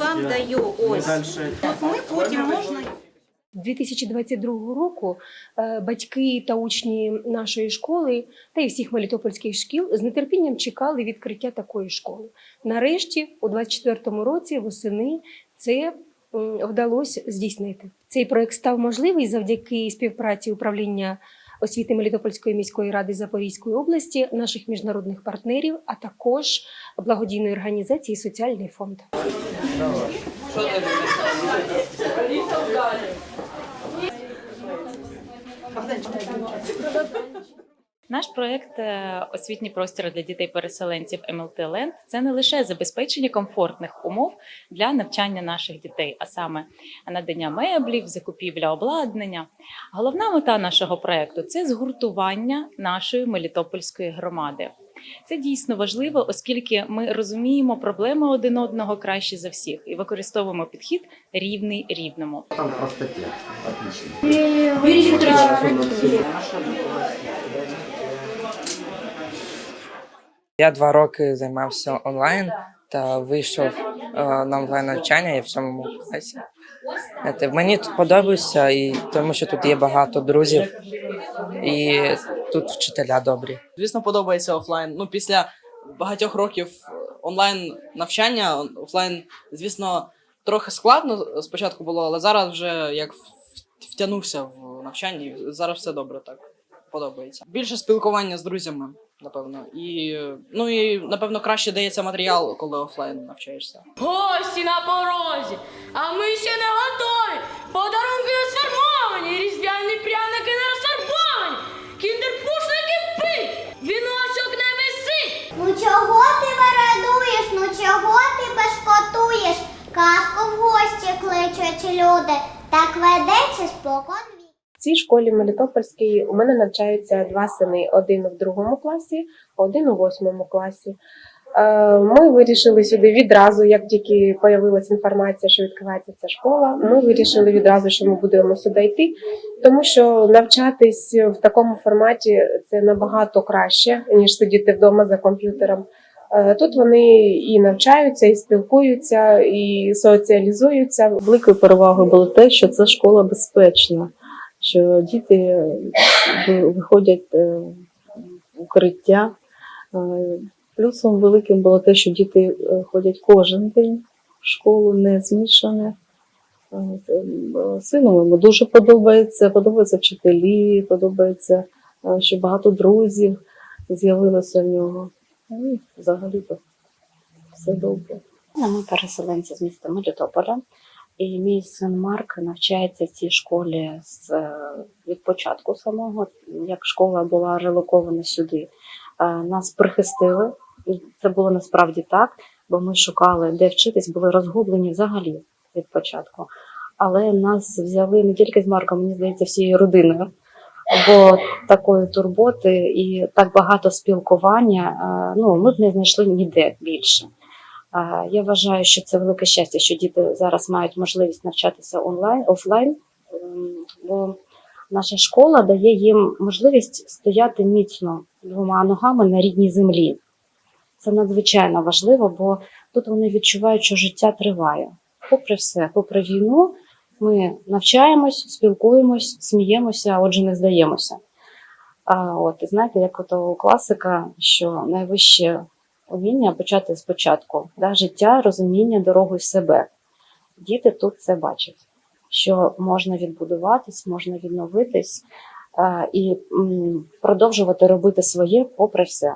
Вам даю ось. От ми потім можна. 2022 року е, батьки та учні нашої школи та й всіх мелітопольських шкіл з нетерпінням чекали відкриття такої школи. Нарешті, у 2024 році, восени, це вдалося здійснити. Цей проект став можливий завдяки співпраці управління освіти Мелітопольської міської ради Запорізької області, наших міжнародних партнерів, а також благодійної організації Соціальний фонд. Наш проект е, освітній простір для дітей-переселенців МЛТ Ленд це не лише забезпечення комфортних умов для навчання наших дітей, а саме надання меблів, закупівля обладнання. Головна мета нашого проекту це згуртування нашої мелітопольської громади. Це дійсно важливо, оскільки ми розуміємо проблеми один одного краще за всіх і використовуємо підхід рівний рівному. Там просто текст. Отлично. Я два роки займався онлайн та вийшов е, на онлайн навчання. Я в сьомому класі. Мені тут подобається, і тому що тут є багато друзів, і тут вчителя добрі. Звісно, подобається офлайн. Ну, після багатьох років онлайн навчання, офлайн, звісно, трохи складно спочатку було, але зараз вже як втягнувся в навчання, і зараз все добре так. Подобається. Більше спілкування з друзями, напевно. І, ну і напевно краще дається матеріал, коли офлайн навчаєшся. Гості на порозі, а ми ще не готові. Подарунки не сформовані, різдвяні пряники не розфарбовані. Кіндерпушники пить, віночок не висить. Ну чого ти вирадуєш, ну чого ти бешкотуєш? Казку в гості кличуть люди, так ведеться спокон. В цій школі Мелітопольській у мене навчаються два сини: один в другому класі, один у восьмому класі. Е, Ми вирішили сюди відразу, як тільки з'явилася інформація, що відкривається ця школа. Ми вирішили відразу, що ми будемо сюди йти, тому що навчатись в такому форматі це набагато краще, ніж сидіти вдома за комп'ютером. Е, Тут вони і навчаються, і спілкуються, і соціалізуються. Великою перевагою було те, що це школа безпечна, що діти е, виходять е, в укриття. Плюсом великим було те, що діти ходять кожен день в школу, не змішане. Сину йому дуже подобається, подобаються вчителі, подобається, що багато друзів з'явилося в нього. Ну, і взагалі-то все добре. Ми переселенці з міста Мелітополя. І мій син Марк навчається в цій школі з е, від початку самого, як школа була релокована сюди. Е, Нас прихистили, і це було насправді так, бо ми шукали, де вчитись, були розгублені взагалі від початку. Але нас взяли не тільки з Марком, мені здається, всією родиною. Бо такої турботи і так багато спілкування, е, ну ми б не знайшли ніде більше. Я вважаю, що це велике щастя, що діти зараз мають можливість навчатися онлайн офлайн, ем, бо наша школа дає їм можливість стояти міцно двома ногами на рідній землі. Це надзвичайно важливо, бо тут вони відчувають, що життя триває. Попри все, попри війну, ми навчаємось, спілкуємось, сміємося, отже, не здаємося. А от і знаєте, як ото класика, що найвище уміння почати спочатку, да, життя, розуміння, дорогу в себе. Діти тут це бачать, що можна відбудуватись, можна відновитись е, і м, продовжувати робити своє попри все.